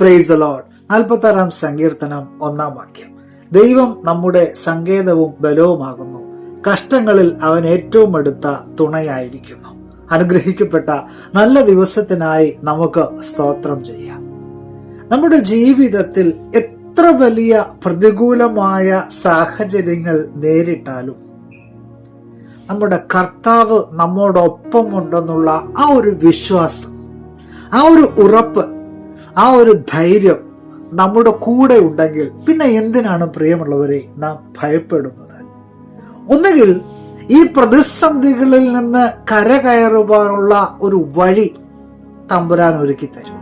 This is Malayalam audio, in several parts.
പ്രൈസ് ലോഡ് നാൽപ്പത്താറാം സങ്കീർത്തനം ഒന്നാം വാക്യം. ദൈവം നമ്മുടെ സങ്കേതവും ബലവുമാകുന്നു. കഷ്ടങ്ങളിൽ അവൻ ഏറ്റവും അടുത്ത തുണയായിരിക്കുന്നു. അനുഗ്രഹിക്കപ്പെട്ട നല്ല ദിവസത്തിനായി നമുക്ക് സ്തോത്രം ചെയ്യാം. നമ്മുടെ ജീവിതത്തിൽ എത്ര വലിയ പ്രതികൂലമായ സാഹചര്യങ്ങൾ നേരിട്ടാലും നമ്മുടെ കർത്താവ് നമ്മോടൊപ്പമുണ്ടെന്നുള്ള ആ ഒരു വിശ്വാസം ആ ഒരു ഉറപ്പ് ആ ഒരു ധൈര്യം നമ്മുടെ കൂടെ ഉണ്ടെങ്കിൽ പിന്നെ എന്തിനാണ് പ്രിയമുള്ളവരെ നാം ഭയപ്പെടുന്നത്? ഒന്നുകിൽ ഈ പ്രതിസന്ധികളിൽ നിന്ന് കരകയറുവാനുള്ള ഒരു വഴി തമ്പുരാൻ ഒരുക്കി തരും.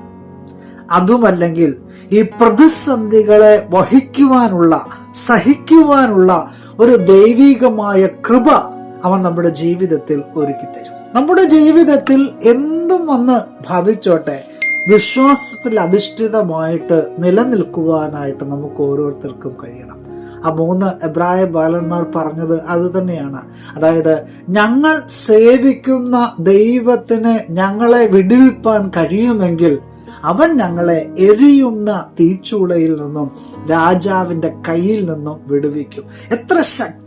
അതുമല്ലെങ്കിൽ ഈ പ്രതിസന്ധികളെ വഹിക്കുവാനുള്ള സഹിക്കുവാനുള്ള ഒരു ദൈവികമായ കൃപ അവൻ നമ്മുടെ ജീവിതത്തിൽ ഒരുക്കി തരും. നമ്മുടെ ജീവിതത്തിൽ എന്തും വന്ന് ഭവിച്ചോട്ടെ വിശ്വാസത്തിൽ അധിഷ്ഠിതമായിട്ട് നിലനിൽക്കുവാനായിട്ട് നമുക്ക് ഓരോരുത്തർക്കും കഴിയണം. ആ മൂന്ന് എബ്രായ ബാലന്മാർ പറഞ്ഞത് അതുതന്നെയാണ് അതായത് ഞങ്ങൾ സേവിക്കുന്ന ദൈവത്തിന് ഞങ്ങളെ വിടുവിപ്പാൻ കഴിയുമെങ്കിൽ അവൻ ഞങ്ങളെ എരിയുന്ന തീച്ചൂളയിൽ നിന്നും രാജാവിന്റെ കയ്യിൽ നിന്നും വിടുവിക്കും. എത്ര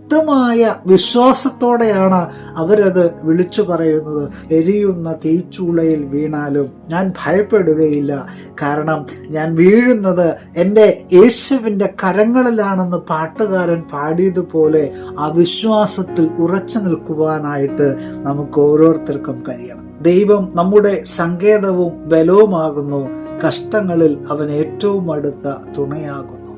ശക്തമായ വിശ്വാസത്തോടെയാണ് അവരത് വിളിച്ചു പറയുന്നത്. എരിയുന്ന തീച്ചൂളയിൽ വീണാലും ഞാൻ ഭയപ്പെടുകയില്ല. കാരണം ഞാൻ വീഴുന്നത് എന്റെ യേശുവിന്റെ കരങ്ങളിലാണെന്ന് പാട്ടുകാരൻ പാടിയതുപോലെ ആ വിശ്വാസത്തിൽ ഉറച്ചു നിൽക്കുവാനായിട്ട് നമുക്ക് ഓരോരുത്തർക്കും കഴിയണം. ദൈവം നമ്മുടെ സങ്കേതവും ബലവുമാകുന്നു. കഷ്ടങ്ങളിൽ അവൻ ഏറ്റവും അടുത്ത തുണയാകുന്നു.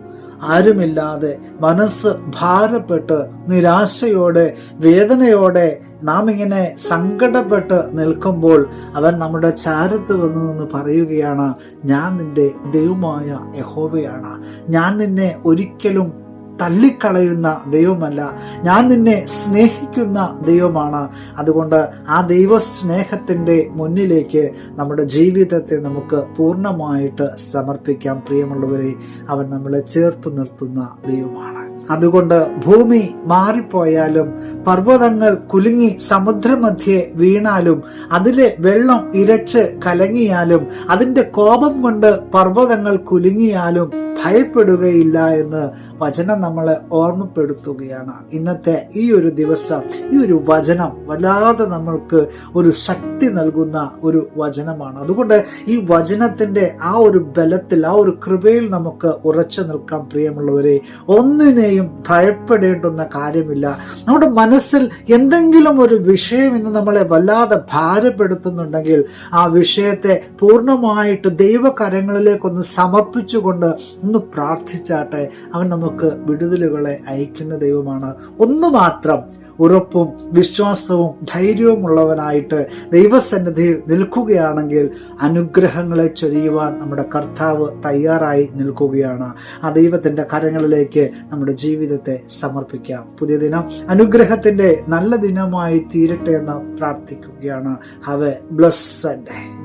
ആരുമില്ലാതെ മനസ്സ് ഭാരപ്പെട്ട് നിരാശയോടെ വേദനയോടെ നാം ഇങ്ങനെ സങ്കടപ്പെട്ട് നിൽക്കുമ്പോൾ അവൻ നമ്മുടെ ചാരത്ത് വന്നു നിന്ന് പറയുകയാണ് ഞാൻ നിന്റെ ദൈവമായ യഹോവയാണ്. ഞാൻ നിന്നെ ഒരിക്കലും തള്ളിക്കളയുന്ന ദൈവമല്ല. ഞാൻ നിന്നെ സ്നേഹിക്കുന്ന ദൈവമാണ്. അതുകൊണ്ട് ആ ദൈവ സ്നേഹത്തിന്റെ മുന്നിലേക്ക് നമ്മുടെ ജീവിതത്തെ നമുക്ക് പൂർണമായിട്ട് സമർപ്പിക്കാം. പ്രിയമുള്ളവരെ അവൻ നമ്മളെ ചേർത്ത് നിർത്തുന്ന ദൈവമാണ്. അതുകൊണ്ട് ഭൂമി മാറിപ്പോയാലും പർവതങ്ങൾ കുലുങ്ങി സമുദ്രമധ്യേ വീണാലും അതിലെ വെള്ളം ഇരച്ച് കലങ്ങിയാലും അതിന്റെ കോപം കൊണ്ട് പർവതങ്ങൾ കുലുങ്ങിയാലും ഭയപ്പെടുകയില്ല എന്ന് വചനം നമ്മളെ ഓർമ്മപ്പെടുത്തുകയാണ്. ഇന്നത്തെ ഈ ഒരു ദിവസം ഈ ഒരു വചനം വല്ലാതെ നമ്മൾക്ക് ഒരു ശക്തി നൽകുന്ന ഒരു വചനമാണ്. അതുകൊണ്ട് ഈ വചനത്തിന്റെ ആ ഒരു ബലത്തിൽ ആ ഒരു കൃപയിൽ നമുക്ക് ഉറച്ചു നിൽക്കാം പ്രിയമുള്ളവരെ. ഒന്നിനെയും ഭയപ്പെടേണ്ടുന്ന കാര്യമില്ല. നമ്മുടെ മനസ്സിൽ എന്തെങ്കിലും ഒരു വിഷയം ഇന്ന് നമ്മളെ വല്ലാതെ ഭാരപ്പെടുത്തുന്നുണ്ടെങ്കിൽ ആ വിഷയത്തെ പൂർണമായിട്ട് ദൈവകരങ്ങളിലേക്കൊന്ന് സമർപ്പിച്ചുകൊണ്ട് ഒന്ന് പ്രാർത്ഥിച്ചാട്ടെ. അവൻ നമുക്ക് വിടുതലുകളെ അയക്കുന്ന ദൈവമാണ്. ഒന്ന് മാത്രം ഉറപ്പും വിശ്വാസവും ധൈര്യവും ഉള്ളവനായിട്ട് ദൈവസന്നിധിയിൽ നിൽക്കുകയാണെങ്കിൽ അനുഗ്രഹങ്ങളെ ചൊരിയുവാൻ നമ്മുടെ കർത്താവ് തയ്യാറായി നിൽക്കുകയാണ്. ആ ദൈവത്തിന്റെ കരങ്ങളിലേക്ക് നമ്മുടെ ജീവിതത്തെ സമർപ്പിക്കാം. പുതിയ ദിനം അനുഗ്രഹത്തിന്റെ നല്ല ദിനമായി തീരട്ടെ എന്ന് പ്രാർത്ഥിക്കുകയാണ്. Have A blessed day